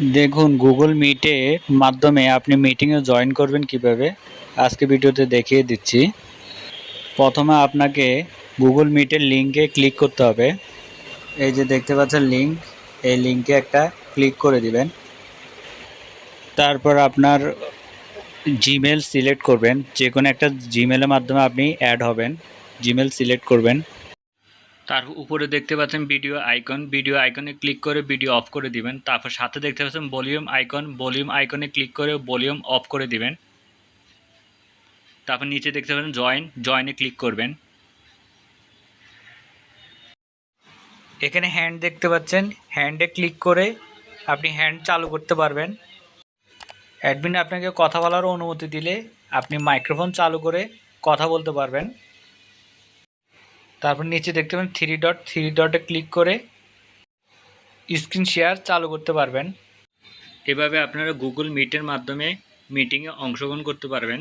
দেখুন গুগল মিটের মাধ্যমে আপনি মিটিংয়ে জয়েন করবেন কীভাবে? আজকে ভিডিওতে দেখিয়ে দিচ্ছি। প্রথমে আপনাকে গুগল মিটের লিঙ্কে ক্লিক করতে হবে। এই যে দেখতে পাচ্ছেন লিঙ্ক এই লিঙ্কে একটা ক্লিক করে দিবেন। তারপর আপনার জিমেল সিলেক্ট করবেন। যে কোনো একটা জিমেলের মাধ্যমে আপনি অ্যাড হবেন। জিমেল সিলেক্ট করবেন। তার উপরে দেখতে পাচ্ছেন ভিডিও আইকন ভিডিও আইকনে ক্লিক করে ভিডিও অফ করে দিবেন। তারপর সাথে দেখতে পাচ্ছেন ভলিউম আইকন ভলিউম আইকনে ক্লিক করে ভলিউম অফ করে দিবেন। তারপর নিচে দেখতে পাচ্ছেন জয়েন জয়েনে ক্লিক করবেন। এখানে হ্যান্ড দেখতে পাচ্ছেন। হ্যান্ডে ক্লিক করে আপনি হ্যান্ড চালু করতে পারবেন। অ্যাডমিন আপনাকে কথা বলার অনুমতি দিলে আপনি মাইক্রোফোন চালু করে কথা বলতে পারবেন। তারপর নিচে দেখতে পাবেন থ্রি ডট থ্রি ডটে ক্লিক করে স্ক্রিন শেয়ার চালু করতে পারবেন। এভাবে আপনারা গুগল মিটের মাধ্যমে মিটিংয়ে অংশগ্রহণ করতে পারবেন।